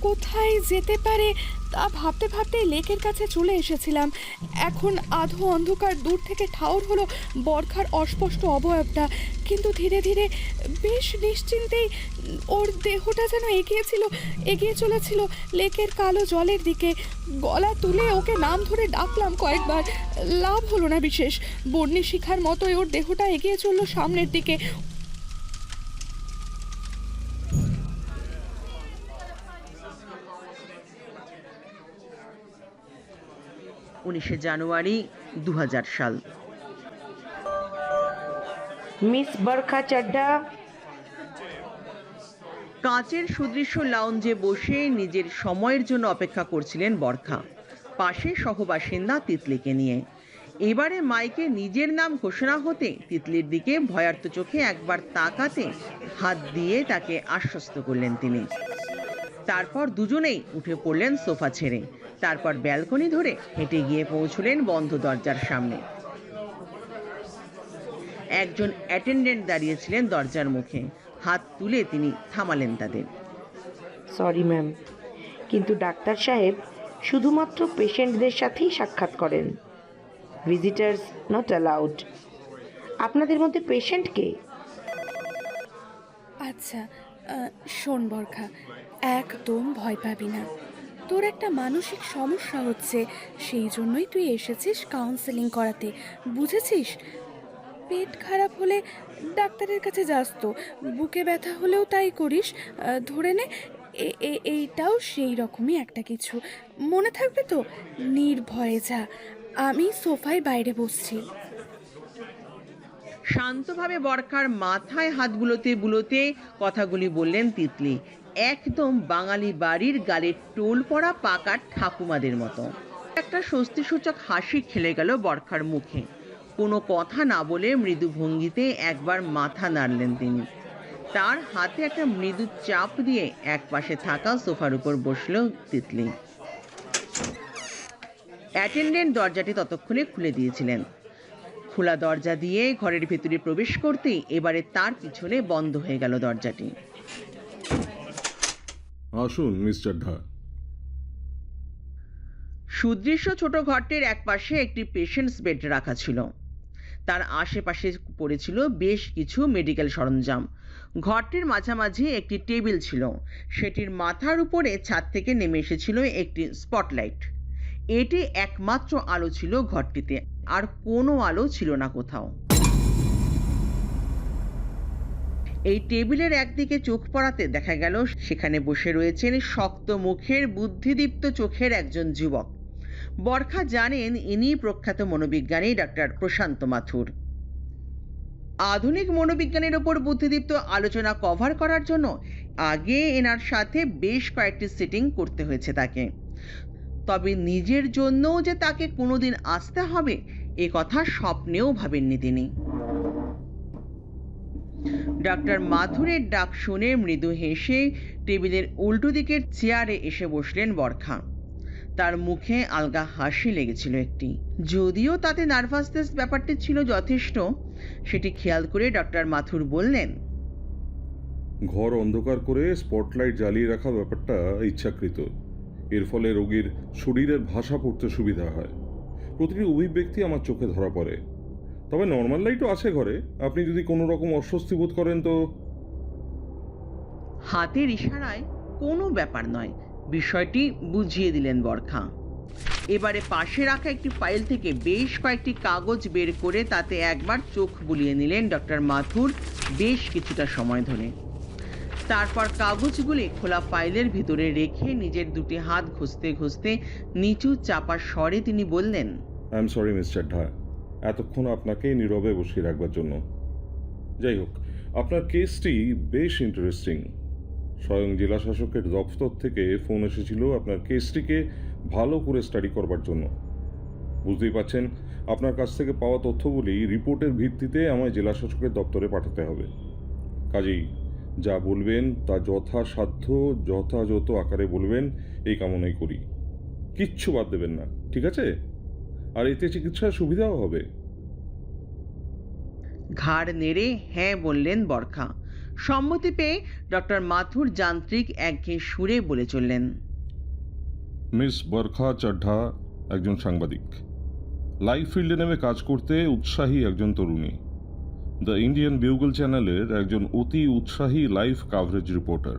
কোথায় যেতে পারে তা ভাবতে ভাবতে লেকের কাছে চলে এসেছিলাম। এখন আধো অন্ধকার দূর থেকে ঠাউর হলো বরখার অস্পষ্ট অবয়বটা। কিন্তু ধীরে ধীরে বেশ নিশ্চিন্তেই ওর দেহটা যেন এগিয়েছিল এগিয়ে চলেছিল লেকের কালো জলের দিকে। গলা তুলে ওকে নাম ধরে ডাকলাম কয়েকবার। লাভ হলো না বিশেষ। বন্যী শিখার মতোই ওর দেহটা এগিয়ে চলল সামনের দিকে। উনিশে জানুয়ারি দু সাল। মিস বরখা চাড্ডা। কাঁচের সুদৃশ্য লাউঞ্জে বসে নিজের সময়ের জন্য অপেক্ষা করছিলেন বরখা। পাশে সহবাসিন্দা তিতলিকে নিয়ে। এবারে মাইকে নিজের নাম ঘোষণা হতে তিতলির দিকে ভয়ার্ত চোখে একবার তাকাতে হাত দিয়ে তাকে আশ্বস্ত করলেন তিনি। তারপর দুজনেই উঠে পড়লেন সোফা ছেড়ে। তারপর ব্যালকনি ধরে হেঁটে গিয়ে পৌঁছলেন বন্ধ দরজার সামনে। একজন অ্যাটেন্ডেন্ট দাঁড়িয়েছিলেন দরজার মুখে। হাত তুলে তিনি থামালেন তাদের। Sorry ma'am. কিন্তু ডাক্তার সাহেব শুধুমাত্র পেশেন্টদের সাথেই সাক্ষাৎ করেন। ভিজিটার্স নট অ্যালাউড আপনাদের মধ্যে পেশেন্ট কে? আচ্ছা শোন বরখা একদম ভয় পাবি না। তোর একটা মানসিক সমস্যা হচ্ছে, সেই জন্যই তুই এসেছিস কাউন্সেলিং করাতে। বুঝেছিস? পেট খারাপ হলে ডাক্তারের কাছে যাস তো, বুকে ব্যথা হলেও তাই করিস। ধরে নে এইটাও সেই রকমই একটা কিছু। মনে থাকবে তো? নির্ভয়ে যা। আমি সোফায় বাইরে বসছি। শান্তভাবে বরকার মাথায় হাত বুলোতে বুলোতে কথাগুলি বললেন তিতলি। একদম বাঙালি বাড়ির গালের টোল পড়া পাকা ঠাকুমাদের মতো। একটা স্বস্তিসূচক হাসি খেলে গেল বরখার মুখে। কোনো কথা না বলে মৃদু ভঙ্গিতে একবার মাথা নাড়লেন তিনি। তার হাতে একটা মৃদু চাপ দিয়ে একপাশে থাকা সোফার উপর বসল তিতলি। অ্যাটেন্ডেন্ট দরজাটি ততক্ষণে খুলে দিয়েছিলেন। খোলা দরজা দিয়ে ঘরের ভেতরে প্রবেশ করতেই এবারে তার পিছনে বন্ধ হয়ে গেল দরজাটি। আসুন, মিস্টার ঢা সুদৃশ্য ছোট ঘরটির একপাশে একটি পেশেন্টস বেড রাখা ছিল। তার আশেপাশে পড়েছিল বেশ কিছু মেডিকেল সরঞ্জাম। ঘরটির মাঝামাঝি একটি টেবিল ছিল। সেটির মাথার উপরে ছাদ থেকে নেমে এসেছিল একটি স্পটলাইট এটি একমাত্র আলো ছিল ঘরটিতে, আর কোনো আলো ছিল না কোথাও। এই টেবিলের একদিকে চোখ পড়াতে দেখা গেল, সেখানে বসে রয়েছেন শক্ত মুখের, বুদ্ধিদীপ্ত চোখের একজন যুবক। বরখা জানেন ইনি প্রখ্যাত মনোবিজ্ঞানী ডাক্তার প্রশান্ত মাথুর। আধুনিক মনোবিজ্ঞানের ওপর বুদ্ধিদীপ্ত আলোচনা কভার করার জন্য আগে এনার সাথে বেশ কয়েকটি সিটিং করতে হয়েছে তাকে। তবে নিজের জন্যও যে তাকে কোনোদিন আসতে হবে, এ কথা স্বপ্নেও ভাবেননি তিনি। ডাক্তার মাথুরের ডাক শুনে মৃদু হেসে টেবিলের উল্টো দিকের চেয়ারে এসে বসলেন বরখা। তার মুখে আলগা হাসি লেগেছিল একটি। যদিও তাতে নার্ভাসনেস ব্যাপারটি ছিল যথেষ্ট, সেটি খেয়াল করে ডক্টর মাথুর বললেন, ঘর অন্ধকার করে স্পটলাইট জ্বালিয়ে রাখা ব্যাপারটা ইচ্ছাকৃত। এর ফলে রোগীর শরীরের ভাষা পড়তে সুবিধা হয়। প্রতিটি অভিব্যক্তি আমার চোখে ধরা পড়ে। তবে নর্মাল লাইটও আছে ঘরে। আপনি যদি কোনো রকম অস্বস্তি বোধ করেন তো হাতের ইশারায় কোনো ব্যাপার নয়। বিষয়টি বুঝিয়ে দিলেন বরখা। এবারে পাশে রাখা একটি ফাইল থেকে বেশ কয়েকটি কাগজ বের করে তাতে একবার চোখ বুলিয়ে নিলেন ডক্টর মাথুর বেশ কিছুটা সময় ধরে। তারপর কাগজগুলি খোলা ফাইলের ভিতরে রেখে নিজের দুটি হাত ঘষতে ঘষতে নিচু চাপা স্বরে তিনি বললেন আই এম সরি মিস্টার ঢা এতক্ষণ আপনাকে নীরবে বসিয়ে রাখবার জন্য। যাই হোক আপনার কেসটি বেশ ইন্টারেস্টিং স্বয়ং জেলা শাসকের দপ্তর থেকে ফোন এসেছিল আপনার কেসটিকে ভালো করে স্টাডি করবার জন্য। বুঝতেই পাচ্ছেন আপনার কাছ থেকে পাওয়া তথ্যগুলি রিপোর্টের ভিত্তিতে আমায় জেলা শাসকের দপ্তরে পাঠাতে হবে। কাজেই যা বলবেন তা যথাসাধ্য, যথাযথ আকারে বলবেন, এই কামনাই করি। কিচ্ছু বাদ দেবেন না, ঠিক আছে? আর এতে চিকিৎসার সুবিধাও হবে। ঘাড় নেড়ে হ্যাঁ বললেন বরখা। সম্মতি পেয়ে ডক্টর মাথুর যান্ত্রিক একঘেয়ে সুরে বলে চললেন। মিস বরখা চাড্ডা একজন সাংবাদিক। লাইভ ফিল্ডে নেমে কাজ করতে উৎসাহী একজন তরুণী। দ্য ইন্ডিয়ান বিউগল চ্যানেলের একজন অতি উৎসাহী লাইভ কাভারেজ রিপোর্টার।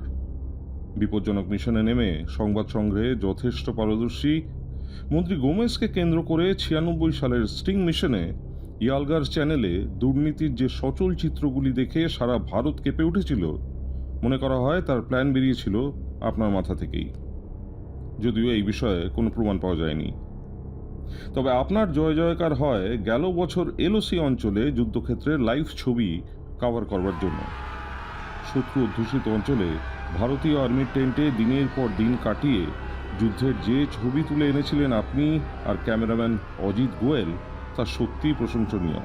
বিপজ্জনক মিশনে নেমে সংবাদ সংগ্রহে যথেষ্ট পারদর্শী মন্ত্রী গোমেজকে কেন্দ্র করে ছিয়ানব্বই সালের স্টিং মিশনে ইয়ালগার চ্যানেলে দুর্নীতির যে সচল চিত্রগুলি দেখে সারা ভারত কেঁপে উঠেছিল, মনে করা হয় তার প্ল্যান বেরিয়েছিল আপনার মাথা থেকেই। যদিও এই বিষয়ে কোনো প্রমাণ পাওয়া যায়নি। তবে আপনার জয় জয়কার হয় গেল বছর এলওসি অঞ্চলে যুদ্ধক্ষেত্রের লাইভ ছবি কভার করবার জন্য। শত্রু অধ্যুষিত অঞ্চলে ভারতীয় আর্মির টেন্টে দিনের পর দিন কাটিয়ে যুদ্ধের যে ছবি তুলে এনেছিলেন আপনি আর ক্যামেরাম্যান অজিত গোয়েল, তা সত্যিই প্রশংসনীয়।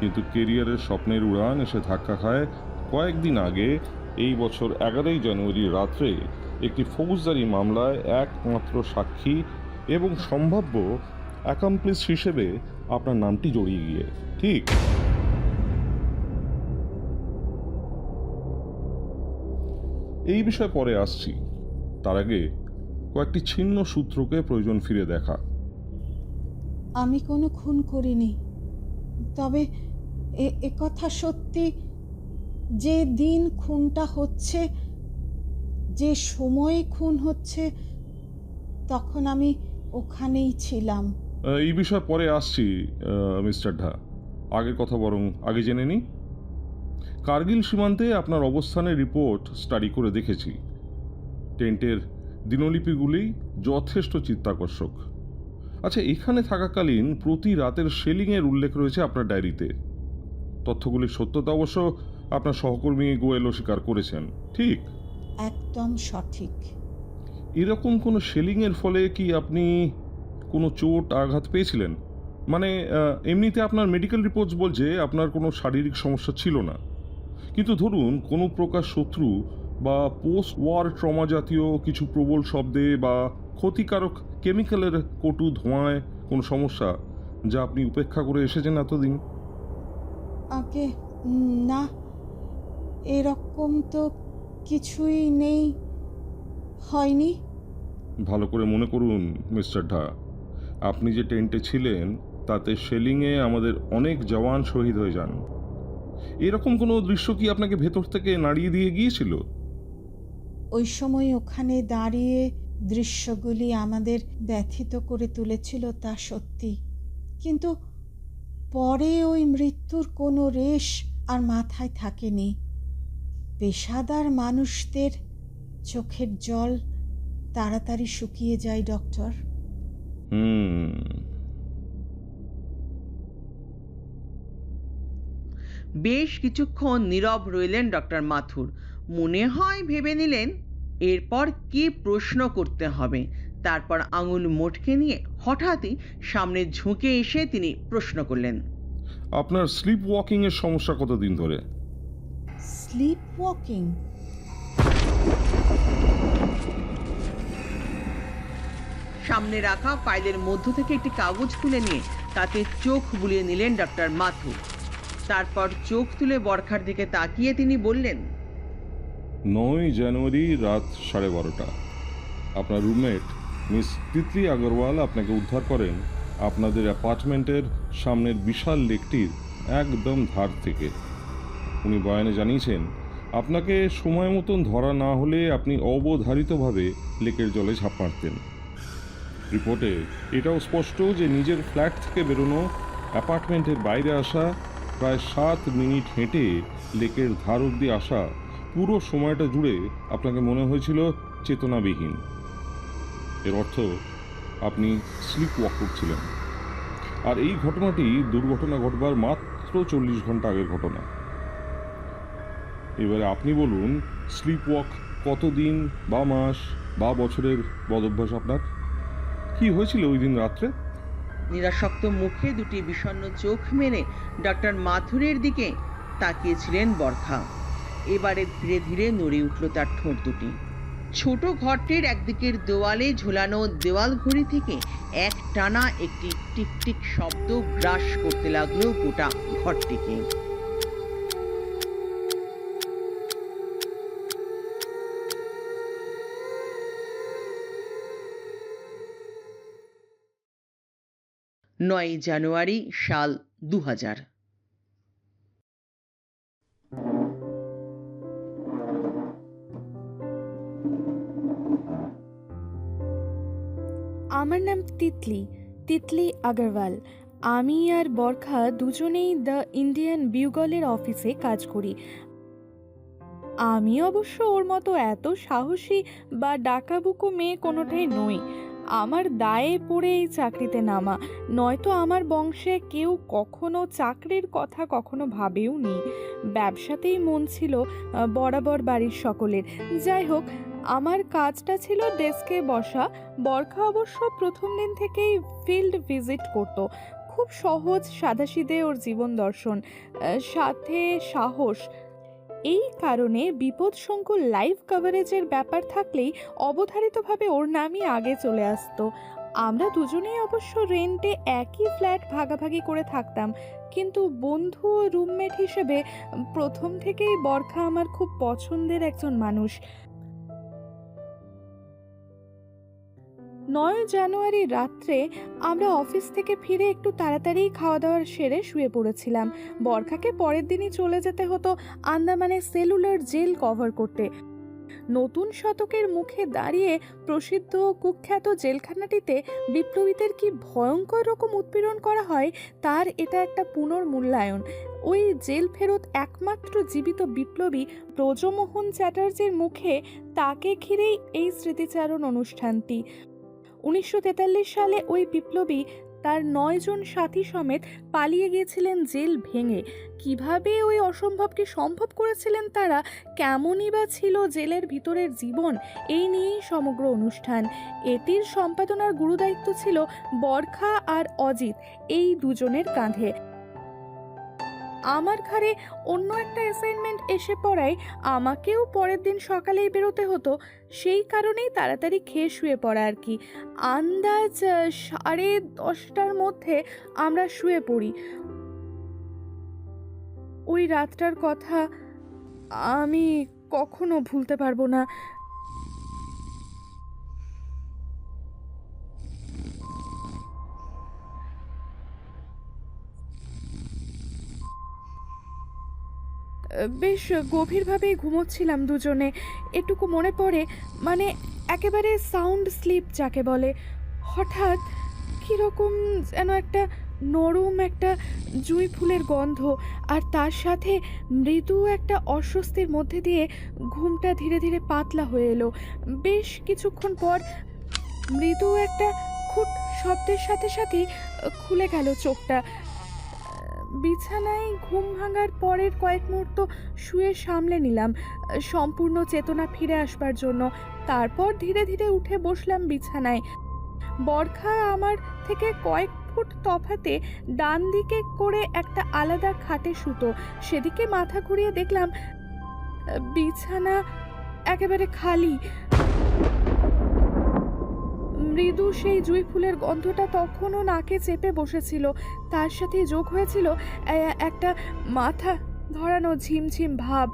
কিন্তু কেরিয়ারের স্বপ্নের উড়ান এসে ধাক্কা খায় কয়েকদিন আগে, এই বছর এগারোই জানুয়ারি রাত্রে, একটি ফৌজদারি মামলায় একমাত্র সাক্ষী এবং সম্ভাব্য অ্যাকামপ্লিস হিসেবে আপনার নামটি জড়িয়ে গিয়ে। ঠিক। এই বিষয়ে পরে আসছি। তার আগে কয়েকটি ছিন্ন সূত্রকে প্রয়োজন ফিরে দেখা। আমি কোনো খুন করিনি। তবে এ- কথা সত্যি যে দিন খুনটা হচ্ছে যে সময়ে খুন হচ্ছে তখন আমি ওখানেই ছিলাম। এই বিষয়ে পরে আসছি মিস্টার ঢা। আগের কথা বরং আগে জেনে নিই কার্গিল সীমান্তে আপনার অবস্থানের রিপোর্ট স্টাডি করে দেখেছি। টেন্টের দিনলিপিগুলি যথেষ্ট চিত্তাকর্ষক। আচ্ছা এখানে থাকাকালীন প্রতি রাতের সেলিংয়ের উল্লেখ রয়েছে আপনার ডায়েরিতে। তথ্যগুলির সত্যতা অবশ্য আপনার সহকর্মী গোয়েলও স্বীকার করেছেন। ঠিক? একদম সঠিক। এরকম কোনো শেলিংয়ের ফলে কি আপনি কোনো চোট আঘাত পেয়েছিলেন? মানে এমনিতে আপনার মেডিকেল রিপোর্টস বলছে আপনার কোনো শারীরিক সমস্যা ছিল না। কিন্তু ধরুন কোনো প্রকার শত্রু বা পোস্ট ওয়ার ট্রমা জাতীয় কিছু প্রবল শব্দে বা ক্ষতিকারক কেমিক্যালের কটু ধোঁয়ায় কোনো সমস্যা যা আপনি উপেক্ষা করে এসেছেন এতদিন? আগে না। এরকম তো কিছুই নেই। হয়নি। ভালো করে মনে করুন মিস্টার ঢা। আপনি যে টেন্টে ছিলেন তাতে শেলিংয়ে আমাদের অনেক জওয়ান শহীদ হয়ে যান। এরকম কোনো দৃশ্য কি আপনাকে ভেতর থেকে নাড়িয়ে দিয়ে গিয়েছিল? ওই সময় ওখানে দাঁড়িয়ে দৃশ্যগুলি আমাদের ব্যথিত করে তুলেছিল তা সত্যি। কিন্তু পরে ওই মৃত্যুর কোনো রেশ আর মাথায় থাকেনি। পেশাদার মানুষদের চোখের জল তাড়াতাড়ি শুকিয়ে যায়, ডক্টর। বেশ কিছুক্ষণ নীরব রইলেন ডক্টর মাথুর। মনে হয় ভেবে নিলেন এরপর কি প্রশ্ন করতে হবে? তারপর আঙুল মোটকে নিয়ে হঠাৎই সামনে ঝুঁকে এসে তিনি প্রশ্ন করলেন। আপনার স্লিপ ওয়াকিংয়ের সমস্যা কতদিন ধরে? স্লিপ ওয়াকিং সামনে রাখা ফাইলের মধ্য থেকে একটি কাগজ তুলে নিয়ে তাতে চোখ বুলিয়ে নিলেন ডক্টর মাথুর তারপর চোখ তুলে বরখার দিকে তাকিয়ে তিনি বললেন নয় জানুয়ারি রাত সাড়ে বারোটা। আপনার রুমমেট, মিস তিতলি আগরওয়াল আপনাকে উদ্ধার করেন আপনাদের অ্যাপার্টমেন্টের সামনের বিশাল লেকটির একদম ধার থেকে। উনি বয়ানে জানিয়েছেন, আপনাকে সময় মতন ধরা না হলে আপনি অবধারিতভাবে লেকের জলে ঝাঁপ মারতেন। রিপোর্টে এটাও স্পষ্ট যে নিজের ফ্ল্যাট থেকে বেরোনো, অ্যাপার্টমেন্টের বাইরে আসা, প্রায় সাত মিনিট হেঁটে লেকের ধার অবধি আসা পুরো সময়টা জুড়ে আপনাকে মনে হয়েছিল চেতনাবিহীন। এর অর্থ, আপনি স্লিপ ওয়াক করছিলেন আর এই ঘটনাটি দুর্ঘটনা ঘটবার মাত্র চল্লিশ ঘণ্টা আগের ঘটনা। এবারে আপনি বলুন স্লিপ ওয়াক কতদিন, বা মাস, বা বছরের বদভ্যাস আপনার? কি হয়েছিল ওই দিন রাত্রে? নিরাসক্ত মুখে দুটি বিষণ্ণ চোখ মেলে ডক্টর মাথুরের দিকে তাকিয়েছিলেন বরখা। এবারে ধীরে ধীরে নড়ে উঠল তার ঠোঁট দুটি। ছোট ঘরটির একদিকের দেওয়ালে ঝোলানো দেওয়াল ঘড়ি থেকে এক টানা একটি টিকটিক শব্দ গ্রাস করতে লাগল গোটা ঘরটিকে। নয় জানুয়ারি সাল দু হাজার আমার নাম তিতলি তিতলি আগরওয়াল। আমি আর বরখা দুজনেই দ্য ইন্ডিয়ান বিউগলের অফিসে কাজ করি। আমি অবশ্য ওর মতো এত সাহসী বা ডাকাবুকু মেয়ে কোনোটাই নই। আমার দায়ে পড়ে এই চাকরিতে নামা। নয়তো আমার বংশে কেউ কখনো চাকরির কথা কখনো ভাবেও নি ব্যবসাতেই মন ছিল বরাবর বাড়ির সকলের। যাই হোক, আমার কাজটা ছিল ডেস্কে বসা। বরখা অবশ্য প্রথম দিন থেকেই ফিল্ড ভিজিট করত। খুব সহজ সাদাসিদে ওর জীবন দর্শন। সাথে সাহস। এই কারণে বিপদসংকুল লাইভ কভারেজের ব্যাপার থাকলেই অবধারিতভাবে ওর নামই আগে চলে আসতো। আমরা দুজনেই অবশ্য রেন্টে একই ফ্ল্যাট ভাগাভাগি করে থাকতাম। কিন্তু বন্ধু ও রুমমেট হিসেবে, প্রথম থেকেই বরখা আমার খুব পছন্দের একজন মানুষ। নয় জানুয়ারি রাত্রে আমরা অফিস থেকে ফিরে একটু তাড়াতাড়ি খাওয়া দাওয়ার সেরে শুয়ে পড়েছিলাম। বরখাকে পরের দিনই চলে যেতে হতো আন্দামানে সেলুলার জেল কভার করতে। নতুন শতকের মুখে দাঁড়িয়ে প্রসিদ্ধ কুখ্যাত জেলখানাটিতে বিপ্লবীদের কি ভয়ঙ্কর রকম উৎপীড়ন করা হয়, তার এটা একটা পুনর্মূল্যায়ন। ওই জেল ফেরত একমাত্র জীবিত বিপ্লবী ব্রজমোহন চ্যাটার্জির মুখে তাকে ঘিরেই এই স্মৃতিচারণ অনুষ্ঠানটি। উনিশশো তেতাল্লিশ সালে ওই বিপ্লবী তার নয়জন সাথী সমেত পালিয়ে গিয়েছিলেন জেল ভেঙে। কীভাবে ওই অসম্ভবকে সম্ভব করেছিলেন তারা? কেমনই বা ছিল জেলের ভিতরের জীবন? এই নিয়েই সমগ্র অনুষ্ঠান। এটির সম্পাদনার গুরুদায়িত্ব ছিল বরখা আর অজিত, এই দুজনের কাঁধে। আমার ঘরে অন্য একটা অ্যাসাইনমেন্ট এসে পড়ায় আমাকেও পরের দিন সকালেই বেরোতে হতো। সেই কারণেই তাড়াতাড়ি খেয়ে শুয়ে পড়া আর কি। আন্দাজ সাড়ে দশটার মধ্যে আমরা শুয়ে পড়ি। ওই রাতটার কথা আমি কখনো ভুলতে পারব না। বেশ গভীরভাবেই ঘুমোচ্ছিলাম দুজনে। এটুকু মনে পড়ে মানে একেবারে সাউন্ড স্লিপ যাকে বলে। হঠাৎ কীরকম যেন একটা নরম একটা জুঁই ফুলের গন্ধ, আর তার সাথে মৃদু একটা অস্বস্তির মধ্যে দিয়ে ঘুমটা ধীরে ধীরে পাতলা হয়ে এলো। বেশ কিছুক্ষণ পর মৃদু একটা খুট শব্দের সাথে সাথেই খুলে গেল চোখটা। বিছানায় ঘুম ভাঙার পরের কয়েক মুহূর্ত শুয়ে সামলে নিলাম, সম্পূর্ণ চেতনা ফিরে আসবার জন্য। তারপর ধীরে ধীরে উঠে বসলাম বিছানায়। বরখা আমার থেকে কয়েক ফুট তফাতে ডান দিকে করে একটা আলাদা খাটে সুতো, সেদিকে মাথা ঘুরিয়ে দেখলাম, বিছানা একেবারে খালি। মৃদু সেই জুঁই ফুলের গন্ধটা তখনও নাকে চেপে বসেছিল। তার সাথে যোগ হয়েছিল একটা মাথা ধরানো ঝিমঝিম ভাব।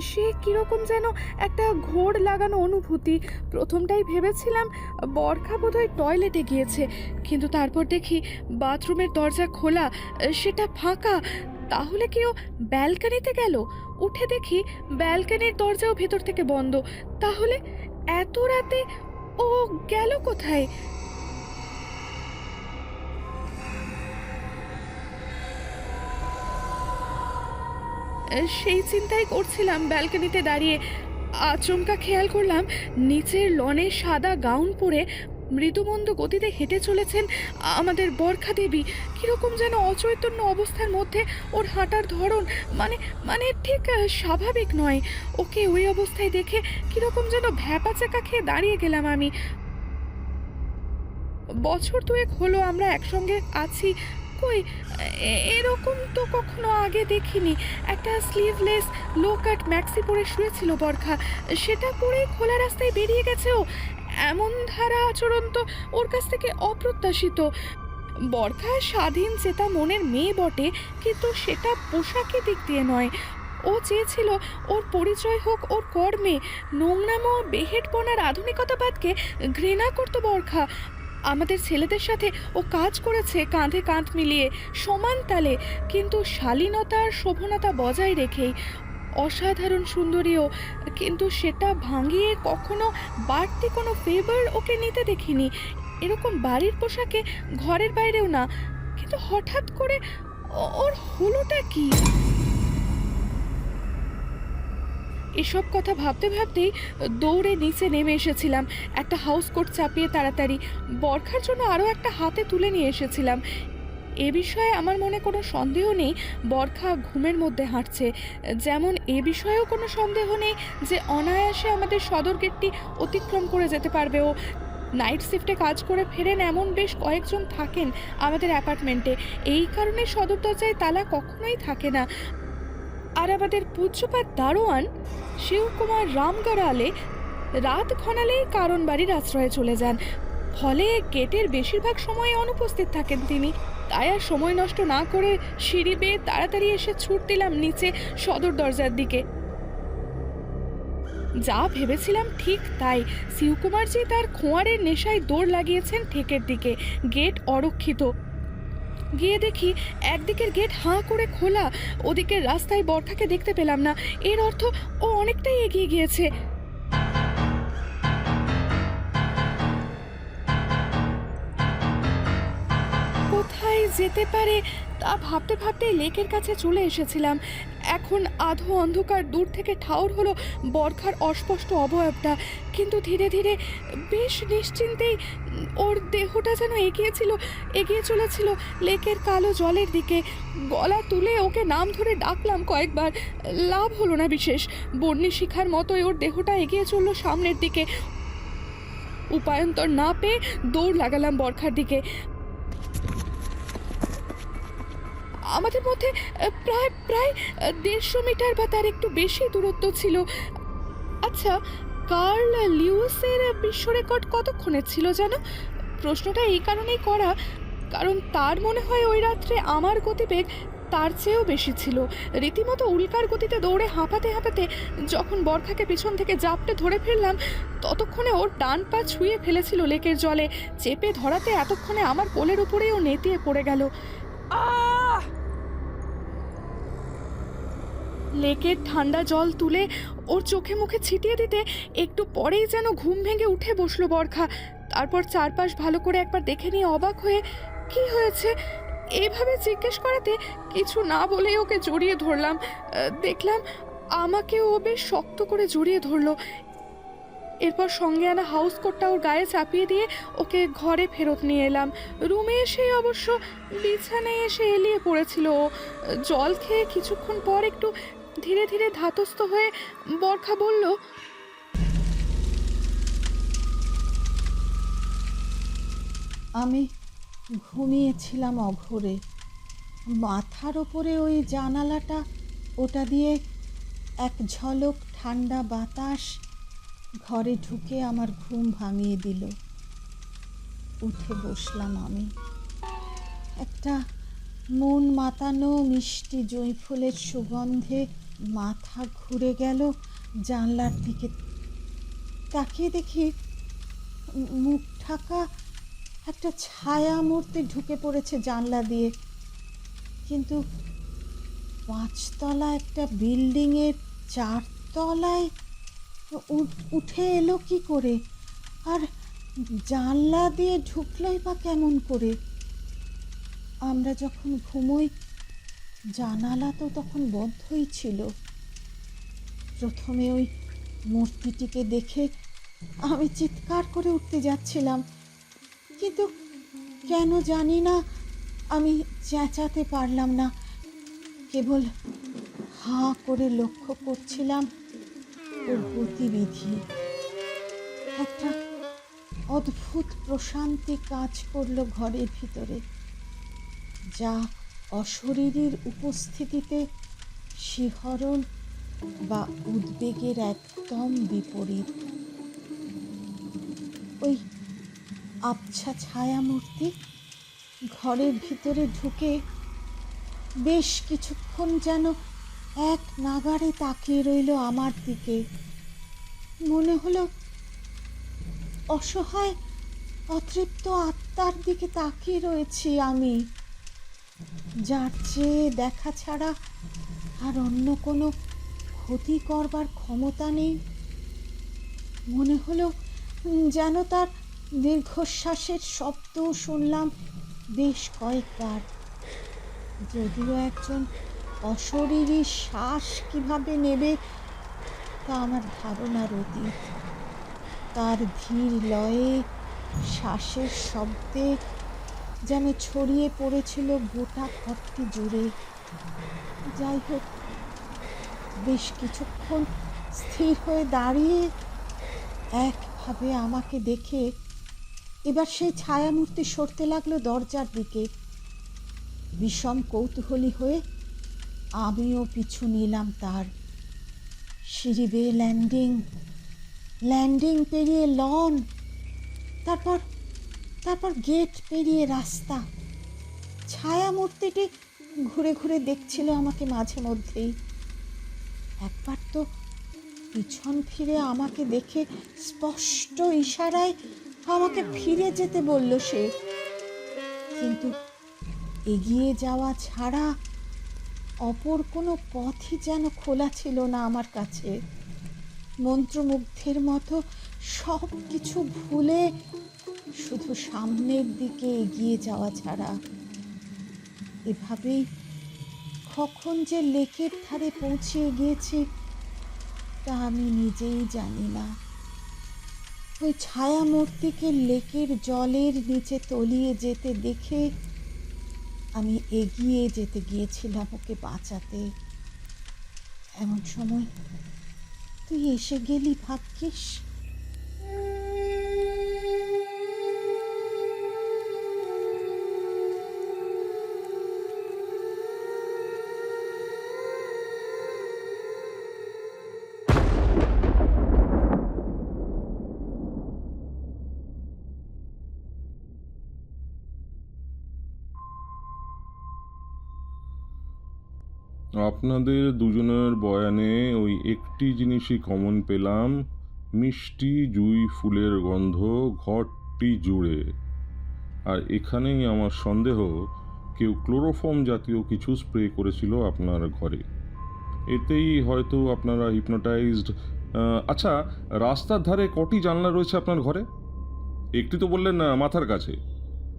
সে কীরকম যেন একটা ঘোর লাগানো অনুভূতি। প্রথমটাই ভেবেছিলাম, বরখা বোধহয় টয়লেটে গিয়েছে। কিন্তু তারপর দেখি বাথরুমের দরজা খোলা সেটা ফাঁকা। তাহলে কেউ ব্যালকানিতে গেল? উঠে দেখি ব্যালকানির দরজাও ভেতর থেকে বন্ধ। তাহলে এত রাতে ও গেল কোথায়? সেই চিন্তাই করছিলাম, ব্যালকনিতে দাঁড়িয়ে। আচমকা খেয়াল করলাম, নিচের লনে সাদা গাউন পরে মৃদুমন্দ গতিতে হেঁটে চলেছেন আমাদের বরখা দেবী। কীরকম যেন অচৈতন্য অবস্থার মধ্যে ওর হাঁটার ধরন মানে মানে ঠিক স্বাভাবিক নয়। ওকে ওই অবস্থায় দেখে কীরকম যেন ভ্যাপা চাকা খেয়ে দাঁড়িয়ে গেলাম আমি। বছর দুয়েক হলো আমরা একসঙ্গে আছি। কই এরকম তো কখনো আগে দেখিনি। একটা স্লিভলেস লো কাট ম্যাক্সি পরে শুয়েছিল বরখা। সেটা পরে খোলা রাস্তায় বেরিয়ে গেছে ও। এমন ধারা আচরণ তো ওর কাছ থেকে অপ্রত্যাশিত। বরখা স্বাধীন চেতা মনের মেয়ে বটে, কিন্তু সেটা পোশাকের দিক দিয়ে নয়। ও চেয়েছিল ওর পরিচয় হোক, ওর কর্মে। নোংরামো বেহেটপনার আধুনিকতাবাদকে ঘৃণা করতো বরখা। আমাদের ছেলেদের সাথে ও কাজ করেছে কাঁধে কাঁধ মিলিয়ে, সমান তালে, কিন্তু শালীনতা আর শোভনতা বজায় রেখেই। অসাধারণ সুন্দরীও, কিন্তু সেটা ভাঙিয়ে কখনো বাড়তি কোনো ফেভার ওকে নিতে দেখিনি। এরকম বাড়ির পোশাকে ঘরের বাইরেও না, কিন্তু হঠাৎ করে ওর হলোটা কি? এসব কথা ভাবতে ভাবতেই দৌড়ে নিচে নেমে এসেছিলাম। একটা হাউস কোট চাপিয়ে তাড়াতাড়ি, বরখার জন্য আরও একটা হাতে তুলে নিয়ে এসেছিলাম। এ বিষয়ে আমার মনে কোনো সন্দেহ নেই। বরখা ঘুমের মধ্যে হাঁটছে। যেমন এ বিষয়েও কোনো সন্দেহ নেই যে অনায়াসে আমাদের সদর গেটটি অতিক্রম করে যেতে পারবে ও নাইট শিফটে কাজ করে ফেরেন এমন বেশ কয়েকজন থাকেন আমাদের অ্যাপার্টমেন্টে। এই কারণে সদর দরজায় তালা কখনোই থাকে না। আর আমাদের পূজ্যপাত দারোয়ান, শিবকুমার রামগড়ালে রাত ঘনালেই কারণ বাড়ির আশ্রয়ে চলে যান। ফলে গেটের বেশিরভাগ সময় অনুপস্থিত থাকেন তিনি। তাই আর সময় নষ্ট না করে সিঁড়ি বেয়ে তাড়াতাড়ি এসে ছুট দিলাম নিচে সদর দরজার দিকে। যা ভেবেছিলাম ঠিক তাই শিবকুমারজি তার খোঁয়ারের নেশায় দৌড় লাগিয়েছেন ঠেকের দিকে, গেট অরক্ষিত। গিয়ে দেখি একদিকের গেট হাঁ করে খোলা, ওদিকের রাস্তায় বরখাকে দেখতে পেলাম না। এর অর্থ ও অনেকটাই এগিয়ে গিয়েছে। যেতে পারে, তা ভাবতে ভাবতে লেকের কাছে চলে এসেছিলাম। এখন আধো অন্ধকার, দূর থেকে ঠাউর হলো বরখার অস্পষ্ট অবয়বটা। কিন্তু ধীরে ধীরে বেশ নিশ্চিন্তেই ওর দেহটা যেন এগিয়েছিল, এগিয়ে চলেছিল লেকের কালো জলের দিকে। গলা তুলে ওকে নাম ধরে ডাকলাম কয়েকবার। লাভ হলো না বিশেষ। বন্যী শিখার মতোই ওর দেহটা এগিয়ে চলল সামনের দিকে। উপায়ন্তর না পেয়ে দৌড় লাগালাম বরখার দিকে। আমাদের মধ্যে প্রায় প্রায় দেড়শো মিটার বা তার একটু বেশি দূরত্ব ছিল। আচ্ছা কার্ল লিউসের বিশ্ব রেকর্ড কতক্ষণের ছিল জানো? প্রশ্নটা এই কারণেই করা, কারণ তার মনে হয় ওই রাত্রে আমার গতিবেগ তার চেয়েও বেশি ছিল। রীতিমতো উল্কার গতিতে দৌড়ে হাঁপাতে হাঁপাতে যখন বরখাকে পিছন থেকে জাপটে ধরে ফেললাম, ততক্ষণে ওর ডান পা ছুঁয়ে ফেলেছিল লেকের জলে। চেপে ধরাতে এতক্ষণে আমার কোলের উপরেই ও নেতিয়ে পড়ে গেল। আহ! লেকের ঠান্ডা জল তুলে ওর চোখে মুখে ছিটিয়ে দিতে একটু পরেই যেন ঘুম ভেঙে উঠে বসল বরখা। তারপর চারপাশ ভালো করে একবার দেখে নিয়ে অবাক হয়ে, কি হয়েছে? এভাবে জিজ্ঞেস করাতে কিছু না বলেই ওকে জড়িয়ে ধরলাম। দেখলাম আমাকে ও বেশ শক্ত করে জড়িয়ে ধরলো। এরপর সঙ্গে আনা হাউস কোটটা ওর গায়ে চাপিয়ে দিয়ে ওকে ঘরে ফেরত নিয়ে এলাম। রুমে এসে অবশ্য বিছানায় এসে এলিয়ে পড়েছিল ও। জল খেয়ে কিছুক্ষণ পর একটু ধীরে ধীরে ধাতস্থ হয়ে বরখা বলল, আমি ঘুমিয়েছিলাম অঘরে। মাথার ওপরে ওই জানালাটা, ওটা দিয়ে এক ঝলক ঠান্ডা বাতাস ঘরে ঢুকে আমার ঘুম ভাঙিয়ে দিল। উঠে বসলাম আমি। একটা মন মাতানো মিষ্টি জয়ফুলের সুগন্ধে মাথা ঘুরে গেল জানলার দিকে। তাকিয়ে দেখি মুখ ঢাকা একটা ছায়া মূর্তি ঢুকে পড়েছে জানলা দিয়ে। কিন্তু পাঁচতলা একটা বিল্ডিংয়ের চারতলায় উঠে এলো কি করে? আর জানলা দিয়ে ঢুকলোই বা কেমন করে? আমরা যখন ঘুমোই জানালা তো তখন বন্ধই ছিল। প্রথমে ওই মূর্তিটিকে দেখে আমি চিৎকার করে উঠতে যাচ্ছিলাম। কিন্তু কেন জানি না, আমি চেঁচাতে পারলাম না। কেবল হাঁ করে লক্ষ্য করছিলাম ওর গতিবিধি। একটা অদ্ভুত প্রশান্তি কাজ করল ঘরের ভিতরে। যা অশরীরীর উপস্থিতিতে শিহরণ বা উদ্বেগের একদম বিপরীত। ওই আবছা ছায়ামূর্তি ঘরের ভিতরে ঢুকে বেশ কিছুক্ষণ যেন এক নাগারে তাকিয়ে রইল আমার দিকে। মনে হলো অসহায়, অতৃপ্ত আত্মার দিকে তাকিয়ে রয়েছি আমি। যার চেয়ে দেখা ছাড়া আর অন্য কোনো ক্ষতি করবার ক্ষমতা নেই। মনে হলো যেন তার দীর্ঘশ্বাসের শব্দ শুনলাম বেশ কয়েকবার। যদিও একজন অশরীরী শ্বাস কীভাবে নেবে তা আমার ধারণার অতীত তার ধীর লয়ে শ্বাসের শব্দে যেন ছড়িয়ে পড়েছিল গোটা ঘরটি জুড়ে। যাই হোক, বেশ কিছুক্ষণ স্থির হয়ে দাঁড়িয়ে একভাবে আমাকে দেখে এবার সেই ছায়ামূর্তি সরতে লাগল দরজার দিকে। বিষম কৌতূহলী হয়ে আমিও পিছু নিলাম তার। সিঁড়ি বেয়ে ল্যান্ডিং ল্যান্ডিং পেরিয়ে লন, তারপর তারপর গেট পেরিয়ে রাস্তা। ছায়ামূর্তিটি ঘুরে ঘুরে দেখছিল আমাকে মাঝে মধ্যেই। একবার তো পিছন ফিরে আমাকে দেখে স্পষ্ট ইশারায় আমাকে ফিরে যেতে বলল সে। কিন্তু এগিয়ে যাওয়া ছাড়া অপর কোনো পথই যেন খোলা ছিল না আমার কাছে। মন্ত্রমুগ্ধের মতো সব কিছু ভুলে শুধু সামনের দিকে এগিয়ে যাওয়া ছাড়া। এভাবেই কখন যে লেকের ধারে পৌঁছিয়ে গিয়েছি, তা আমি নিজেই জানি না। ওই ছায়ামূর্তিকে লেকের জলের নিচে তলিয়ে যেতে দেখে আমি এগিয়ে যেতে গিয়েছিলাম ওকে বাঁচাতে। এমন সময় তুই এসে গেলি ভাগ্যিস। আপনাদের দুজনের বয়ানে ওই একটি জিনিসই কমন পেলাম, মিষ্টি জুঁই ফুলের গন্ধ ঘরটি জুড়ে। আর এখানেই আমার সন্দেহ, কেউ ক্লোরোফর্ম জাতীয় কিছু স্প্রে করেছিল আপনার ঘরে। এতেই হয়তো আপনারা হিপনোটাইজড আচ্ছা রাস্তার ধারে কটি জানলা রয়েছে আপনার ঘরে? একটি তো বললেন মাথার কাছে।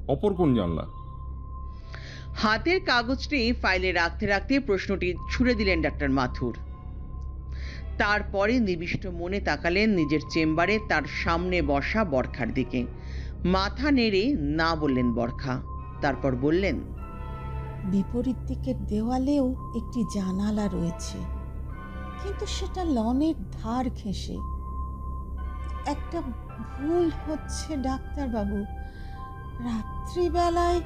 অপর কোন জানলা? হাতের কাগজটি ফাইলে রাখতে রাখতে প্রশ্নটি ছুড়ে দিলেন ডাক্তার মাথুর। তারপরে নিবিষ্ট মনে তাকালেন নিজের চেম্বারে তার সামনে বসা বরখার দিকে। মাথা নেড়ে না বললেন বরখা, তারপর বললেন, বিপরীত দিকের দেওয়ালেও একটি জানালা রয়েছে, কিন্তু সেটা লনের ধার ঘেঁষে। একটা ভুল হচ্ছে ডাক্তারবাবু। রাত্রিবেলায়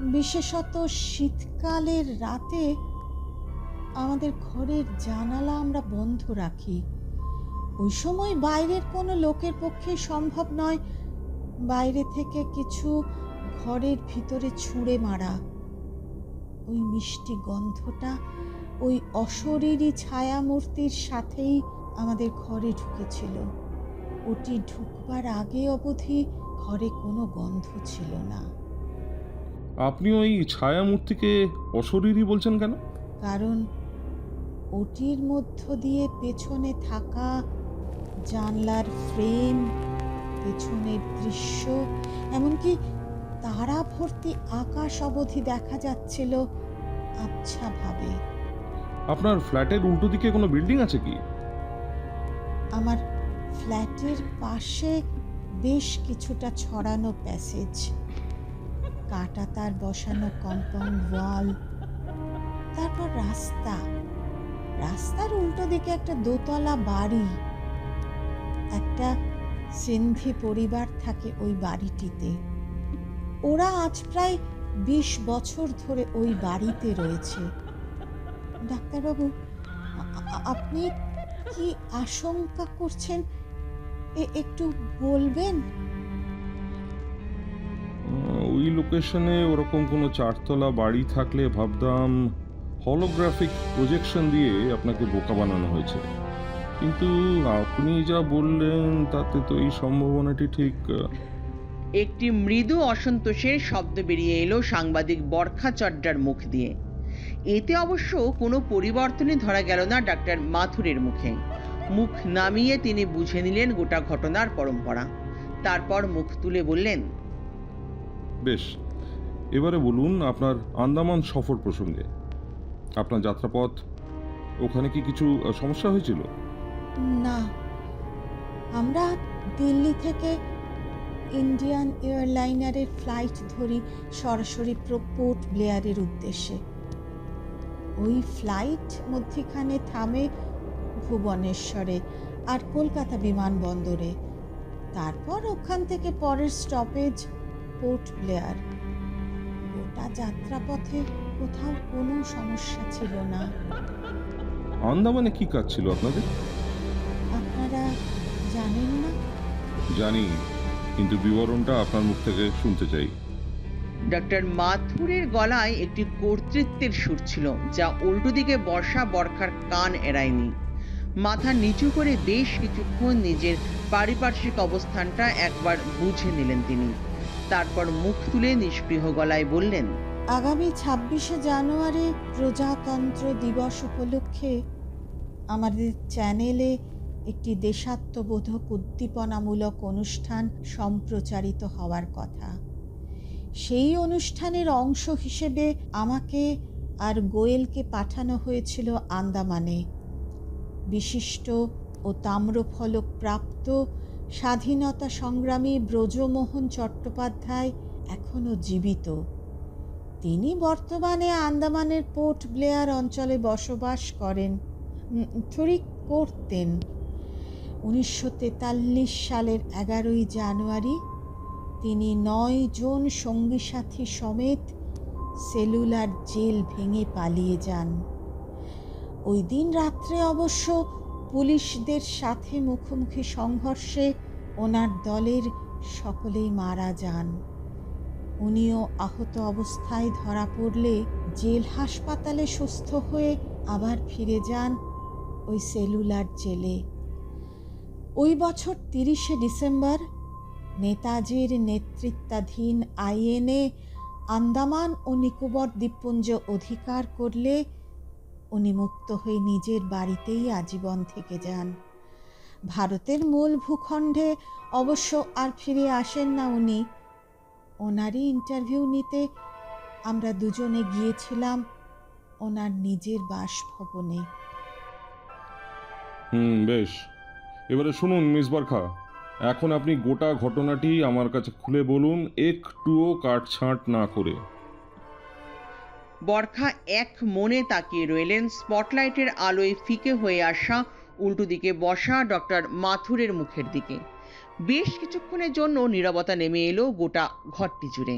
বিশেষত শীতকালের রাতে আমাদের ঘরের জানালা আমরা বন্ধ রাখি। ওই সময় বাইরের কোনো লোকের পক্ষে সম্ভব নয় বাইরে থেকে কিছু ঘরের ভিতরে ছুঁড়ে মারা। ওই মিষ্টি গন্ধটা, ওই অশরীরী ছায়ামূর্তির সাথেই আমাদের ঘরে ঢুকেছিল। ওটি ঢুকবার আগে অবধি ঘরে কোনো গন্ধ ছিল না। আপনি ওই ছায়ামূর্তিকে অশরীরই বলছেন কেন? কারণ ওটির মধ্য দিয়ে পেছনে থাকা জানলার ফ্রেম পেছনের দৃশ্য এমনকি তারা ভর্তি আকাশ অবধি দেখা যাচ্ছিল আবছাভাবে। আপনার ফ্ল্যাটের উল্টো দিকে কোনো বিল্ডিং আছে কি? আমার ফ্ল্যাটের পাশে বেশ কিছুটা ছড়ানো প্যাসেজ। কাটা তার বসানো কম্পাউন্ড ওয়াল। তারপর রাস্তা। রাস্তার উল্টো দিকে একটা দোতলা বাড়ি। একটা সিন্ধি পরিবার থাকে ওই বাড়িটিতে। ওরা আজ প্রায় বিশ বছর ধরে ওই বাড়িতে রয়েছে। ডাক্তারবাবু আপনি কি আশঙ্কা করছেন? একটু বলবেন? ওই লোকেশনে ওরকম কোনো চারতলা বাড়ি থাকলে ভাবতাম হলোগ্রাফিক প্রজেকশন দিয়ে আপনাকে বোকা বানানো হয়েছে। কিন্তু আপনি যা বললেন, তাতে তো এই সম্ভাবনাটি ঠিক একটি মৃদু অসন্তোষের শব্দ বেরিয়ে এলো সাংবাদিক বরখা চড্ডার মুখ দিয়ে। এতে অবশ্য কোনো পরিবর্তনই ধরা গেল না ডাক্তার মাথুরের মুখে। মুখ নামিয়ে তিনি বুঝে নিলেন গোটা ঘটনার পরম্পরা। তারপর মুখ তুলে বললেন বেশ, এবারে বলুন আপনার আন্দামান সফর প্রসঙ্গে। আপনার যাত্রাপথ, ওখানে কি কিছু সমস্যা হয়েছিল? না। আমরা দিল্লি থেকে ইন্ডিয়ান এয়ারলাইনারের ফ্লাইট ধরি সরাসরি প্রো- পোর্ট ব্লেয়ারের উদ্দেশ্যে। ওই ফ্লাইট মধ্যিখানে থামে ভুবনেশ্বরে আর কলকাতা বিমানবন্দরে। তারপর ওখান থেকে পরের স্টপেজ পোর্ট ব্লেয়ার। গোটা যাত্রাপথে কোথাও কোনো সমস্যা ছিল না। আন্দামানে কি কাজ ছিল আপনাদের? আপনারা জানেন না? জানি কিন্তু বিবরণটা আপনার মুখ থেকে শুনতে চাই। ডক্টর মাথুরের গলায় একটি কর্তৃত্বের সুর ছিল যা উল্টো দিকে বর্ষা বরখার কান এড়ায়নি। মাথা নিচু করে বেশ কিছুক্ষণ নিজের পারিপার্শ্বিক অবস্থানটা একবার বুঝে নিলেন তিনি। তারপর মুখ তুলে নিষ্পৃহ গলায় বললেন, আগামী ছাব্বিশে জানুয়ারি প্রজাতন্ত্র দিবস উপলক্ষে আমাদের চ্যানেলে একটি দেশাত্মবোধক উদ্দীপনামূলক অনুষ্ঠান সম্প্রচারিত হওয়ার কথা। সেই অনুষ্ঠানের অংশ হিসেবে আমাকে আর গোয়েলকে পাঠানো হয়েছিল আন্দামানে। বিশিষ্ট ও তাম্রফলক প্রাপ্ত স্বাধীনতা সংগ্রামী ব্রজমোহন চট্টোপাধ্যায় এখনও জীবিত। তিনি বর্তমানে আন্দামানের পোর্ট ব্লেয়ার অঞ্চলে বসবাস করেন থরি করতেন। উনিশশো তেতাল্লিশ সালের এগারোই জানুয়ারি তিনি নয় জন সঙ্গী সাথী সমেত সেলুলার জেল ভেঙে পালিয়ে যান। ওই দিন রাত্রে অবশ্য পুলিশদের সাথে মুখোমুখি সংঘর্ষে ওনার দলের সকলেই মারা যান। উনিও আহত অবস্থায় ধরা পড়লে জেল হাসপাতালে সুস্থ হয়ে আবার ফিরে যান ওই সেলুলার জেলে। ওই বছর তিরিশে ডিসেম্বর নেতাজির নেতৃত্বাধীন আইএনএ আন্দামান ও নিকোবর দ্বীপপুঞ্জ অধিকার করলে উনি মুক্ত হয়ে নিজের বাড়িতেই আজীবন থেকে যান। ভারতের মূল ভূখণ্ডে অবশ্য আর ফিরে আসেন না উনি। ওনারই ইন্টারভিউ নিতে আমরা দুজনে গিয়েছিলাম ওনার নিজের বাসভবনে। হুম, বেশ। এবারে শুনুন মিস বারখা, এখন আপনি গোটা ঘটনাটি আমার কাছে খুলে বলুন, একটুও কাটছাঁট না করে। বরখা এক মনে তাকিয়ে রইলেন। স্পটলাইটের আলোয় ফিকে হয়ে আসা উল্টো দিকে বসা ডক্টর মাথুরের মুখের দিকে। বেশ কিছুক্ষণের জন্য নীরবতা নেমে এলো গোটা ঘরটি জুড়ে।